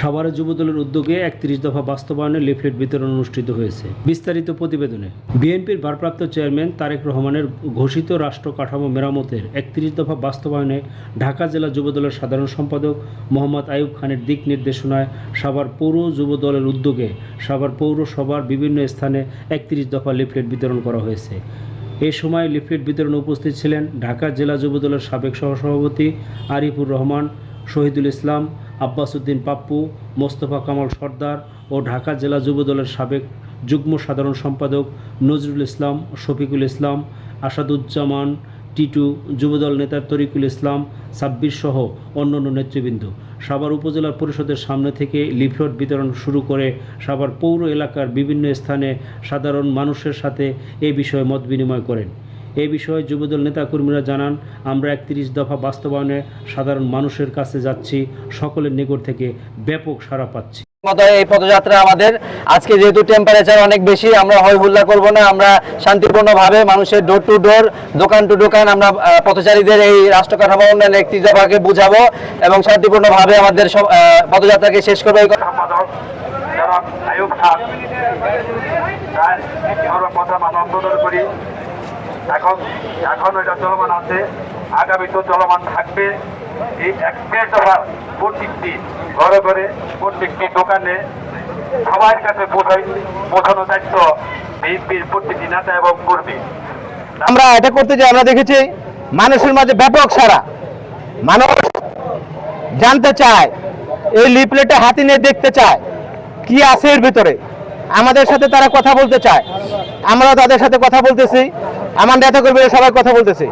সাভারে যুবদলের উদ্যোগে একত্রিশ দফা বাস্তবায়নে লিফলেট বিতরণ অনুষ্ঠিত হয়েছে। বিস্তারিত প্রতিবেদনে। বিএনপির ভারপ্রাপ্ত চেয়ারম্যান তারেক রহমানের ঘোষিত রাষ্ট্র কাঠামো মেরামতের একত্রিশ দফা বাস্তবায়নে ঢাকা জেলা যুবদলের সাধারণ সম্পাদক মোহাম্মদ আয়ুব খানের দিক নির্দেশনায় সাভার পৌর যুবদলের উদ্যোগে সাভার পৌরসভার বিভিন্ন স্থানে একত্রিশ দফা লিফলেট বিতরণ করা হয়েছে। এ সময় লিফলেট বিতরণে উপস্থিত ছিলেন ঢাকা জেলা যুবদলের সাবেক সহসভাপতি আরিফুর রহমান, শহীদুল ইসলাম আব্বাস উদ্দিন পাপ্পু, মোস্তফা কামাল সর্দার ও ঢাকা জেলা যুবদলের সাবেক যুগ্ম সাধারণ সম্পাদক নজরুল ইসলাম, শফিকুল ইসলাম, আসাদুজ্জামান, টিটু, যুবদল নেতা তরিকুল ইসলাম সাব্বির সহ অন্যান্য নেতৃবৃন্দ। সাভার উপজেলা পরিষদের সামনে থেকে লিফলেট বিতরণ শুরু করে সাভার পৌর এলাকার বিভিন্ন স্থানে সাধারণ মানুষের সাথে এ বিষয়ে মত বিনিময় করেন। এ বিষয়ে যুবদল নেতাকর্মীরা জানান, আমরা একত্রিশ দফা বাস্তবায়নে সাধারণ মানুষের কাছে যাচ্ছি, সকলের নিকট থেকে ব্যাপক সাড়া পাচ্ছি। এই পদযাত্রা আমাদের। আজকে যেহেতু টেম্পারেচার অনেক বেশি, আমরা হই হুল্লা করব না, আমরা শান্তিপূর্ণ ভাবে মানুষের ডোর টু ডোর দোকান টু দোকান আমরা পথচারীদের এই রাষ্ট্র কাঠামো উন্নয়নের একটি দফাকে বুঝাবো এবং শান্তিপূর্ণ ভাবে আমাদের সব পদযাত্রাকে শেষ করব। এই এখন এখন এটা চলমান আছে। আগামী তো চলমান থাকবে। এই এক্সপ্রেস দফার প্রত্যেকটি ঘরে ঘরে, প্রত্যেকটি দোকানে সবার কাছে পৌঁছাই পৌঁছানো দায়িত্ব বিএনপির প্রত্যেকটি নেতা এবং কর্মী। আমরা এটা করতে যে আমরা দেখেছি, মানুষের মাঝে ব্যাপক সারা মানুষ জানতে চায়, এই লিফলেটে হাতি নিয়ে দেখতে চায়, কি আছে এর ভিতরে। আমাদের সাথে তারা কথা বলতে চায়। আমরা তাদের সাথে কথা বলতেছি। আমার নেতা কর্মীরা সবাই কথা বলতেছি।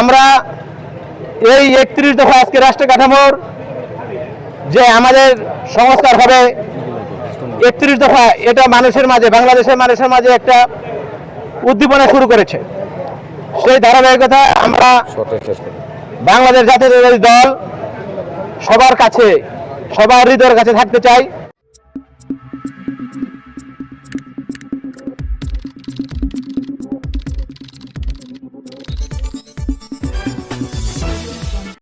আমরা এই একত্রিশ দফা আজকে রাষ্ট্র কাঠামোর যে আমাদের সংস্কার হবে, একত্রিশ দফা এটা মানুষের মাঝে, বাংলাদেশের মানুষের মাঝে একটা উদ্দীপনা শুরু করেছে। সেই ধারাবাহিকতা আমরা বাংলাদেশ জাতীয় দল সবার কাছে, সবার হৃদয়ের কাছে থাকতে চাই।